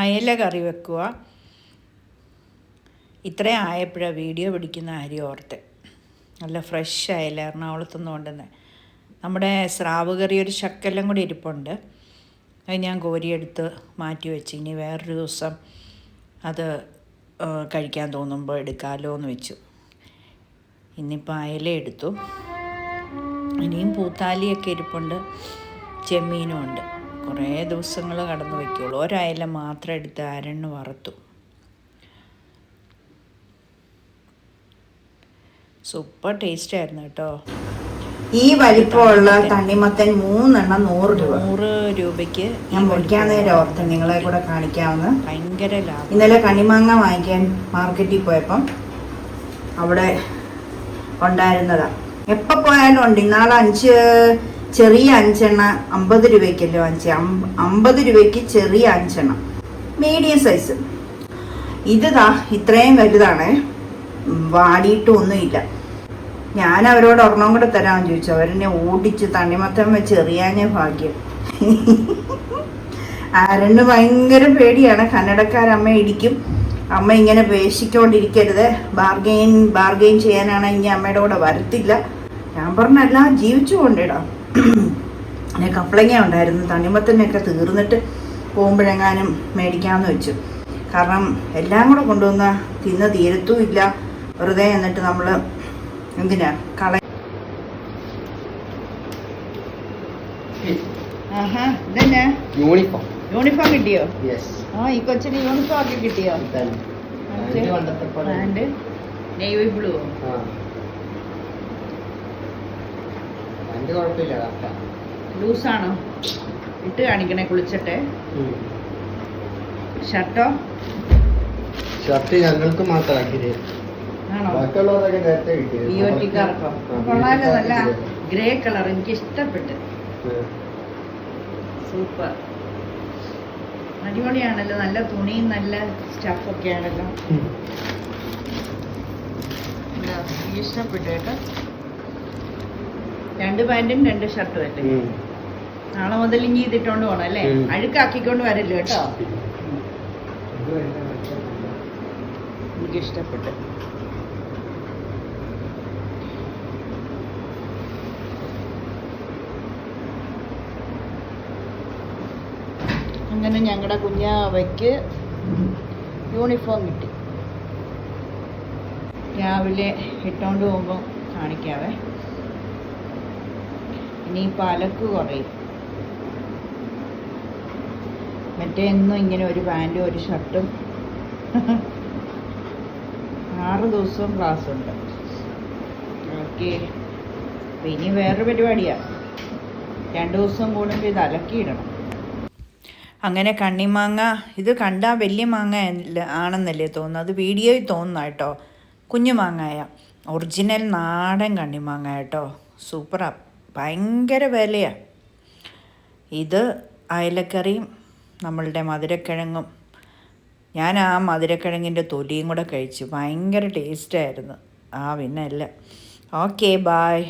അയല കറി വെക്കുക. ഇത്രയും ആയപ്പോഴാണ് വീഡിയോ പിടിക്കുന്ന കാര്യം ഓർത്ത്. നല്ല ഫ്രഷ് അയല എറണാകുളത്തു നിന്ന് കൊണ്ടുവന്നത് നമ്മുടെ സ്രാവ് കറി ഒരു ശക്കെല്ലാം കൂടി ഇരിപ്പുണ്ട്. അത് ഞാൻ കോരിയെടുത്ത് മാറ്റി വെച്ച്. ഇനി വേറൊരു ദിവസം അത് കഴിക്കാൻ തോന്നുമ്പോൾ എടുക്കാമല്ലോ എന്ന് വെച്ചു. ഇന്നിപ്പോൾ അയല എടുത്തു. ഇനിയും പൂത്താലിയൊക്കെ ഇരിപ്പുണ്ട്. ചെമ്മീനും ഉണ്ട്. കുറേ ദിവസങ്ങൾ കടന്നു വയ്ക്കുള്ളൂ. ഒരയല മാത്രം എടുത്ത് അരണ്ണ് വറുത്തു. സൂപ്പർ ടേസ്റ്റ് ആയിരുന്നു കേട്ടോ. ഈ വലിപ്പമുള്ള തണ്ണിമത്തൻ മൂന്നെണ്ണം നൂറ് രൂപ. നൂറ് രൂപയ്ക്ക് ഞാൻ പൊടിക്കാൻ നേരം ഓർത്ത് നിങ്ങളെ കൂടെ കാണിക്കാവുന്ന. ഭയങ്കര ലാഭം. ഇന്നലെ കണിമാങ്ങ വാങ്ങിക്കാൻ മാർക്കറ്റിൽ പോയപ്പം അവിടെ ഉണ്ടായിരുന്നതാ. എപ്പോൾ പോയാലും ഉണ്ട്. ഇന്നാളെ അഞ്ച് ചെറിയ അഞ്ചെണ്ണ അമ്പത് രൂപയ്ക്കല്ലോ അഞ്ച് അമ്പത് രൂപയ്ക്ക് ചെറിയ അഞ്ചെണ്ണം. മീഡിയം സൈസ് ഇത് ഇത്രയും വലുതാണ്. വാടിയിട്ടും ഒന്നുമില്ല. ഞാൻ അവരോട് ഒരെണ്ണം കൂടെ തരാമെന്ന് ചോദിച്ചു. അവരെന്നെ ഓടിച്ച് തണ്ണിമത്തം വെച്ച് ഭാഗ്യം. ആരണ്ട് ഭയങ്കര പേടിയാണ്. കന്നഡക്കാരമ്മ ഇടിക്കും. അമ്മ ഇങ്ങനെ പേശിക്കൊണ്ടിരിക്കരുത് ബാർഗെയിൻ ബാർഗെയിൻ ചെയ്യാനാണ് ഇനി അമ്മയുടെ കൂടെ വരത്തില്ല. ഞാൻ പറഞ്ഞല്ല ജീവിച്ചു കൊണ്ടിടാം പിന്നെ കപ്പളങ്ങ ഉണ്ടായിരുന്നു. തണ്ണിമത്തനൊക്കെ തീർന്നിട്ട് പോകുമ്പോഴെങ്ങാനും മേടിക്കാമെന്ന് വെച്ചു. കാരണം എല്ലാം കൂടെ കൊണ്ടുവന്ന തിന്ന് തീരത്തുമില്ല വെറുതെ എന്നിട്ട് നമ്മൾ എന്തിനാ കള യൂണിഫോം. യൂണിഫോം കിട്ടിയോ? ആ ഈ കൊച്ചിന് യൂണിഫോം ഒക്കെ കിട്ടിയോ? നെയ്വി നേവി ബ്ലൂ രണ്ട് കുഴപ്പമില്ല കറക്റ്റാ ലൂസാണോ? ഇട്ട് കാണിക്കണേ കുളിച്ചിട്ട്. ഷർട്ടോ? ഷർട്ട് ഞങ്ങൾക്ക് മാത്രമാക്കിയത് ബാക്കിയുള്ളവരൊക്കെ നേരത്തെ കിട്ടിയത് കൊള്ളാലോ നല്ല ഗ്രേ കളർ എനിക്ക് ഇഷ്ടപ്പെട്ട് സൂപ്പർ. അടിപൊളിയാണല്ലോ നല്ല തുണിയും നല്ല സ്റ്റഫൊക്കെ ആണല്ലോ. ഇതാ, ഇഷ്ടപ്പെട്ടു കേട്ടോ രണ്ട് പാന്റും രണ്ട് ഷർട്ടും അല്ലേ? നാളെ മുതൽ ഇനി ഇതിട്ടോണ്ട് പോണം അല്ലേ. അഴുക്കാക്കിക്കൊണ്ട് വരില്ല കേട്ടോ. എനിക്ക് ഇഷ്ടപ്പെട്ടു അങ്ങനെ ഞങ്ങളുടെ കുഞ്ഞാവയ്ക്ക് യൂണിഫോം കിട്ടി. രാവിലെ ഇട്ടോണ്ട് പോകുമ്പോൾ കാണിക്കാവേ. ഇനി പലക്ക് കുറയും. മറ്റേ എന്നും ഇങ്ങനെ ഒരു പാന്റും ഒരു ഷർട്ടും. ആറ് ദിവസവും ക്ലാസ് ഉണ്ട്. ഓക്കെ. അപ്പം ഇനി വേറൊരു പരിപാടിയാണ് രണ്ട് ദിവസം കൂടുമ്പോൾ ഇത് അലക്കിയിടണം. അങ്ങനെ കണ്ണിമാങ്ങ ഇത് കണ്ടാൽ വലിയ മാങ്ങ ആണെന്നല്ലേ തോന്നുന്നത് അത് വീഡിയോയിൽ തോന്നുന്ന കേട്ടോ. കുഞ്ഞു മാങ്ങായ. ഒറിജിനൽ നാടൻ കണ്ണിമാങ്ങ കേട്ടോ. സൂപ്പറാ. ഭയങ്കര വിലയാണ് ഇത് അയലക്കറിയും നമ്മളുടെ മധുരക്കിഴങ്ങും. ഞാൻ ആ മധുരക്കിഴങ്ങിന്റെ തൊലിയും കൂടെ കഴിച്ചു. ഭയങ്കര ടേസ്റ്റായിരുന്നു ആ പിന്നെ അല്ല ഓക്കെ ബായ്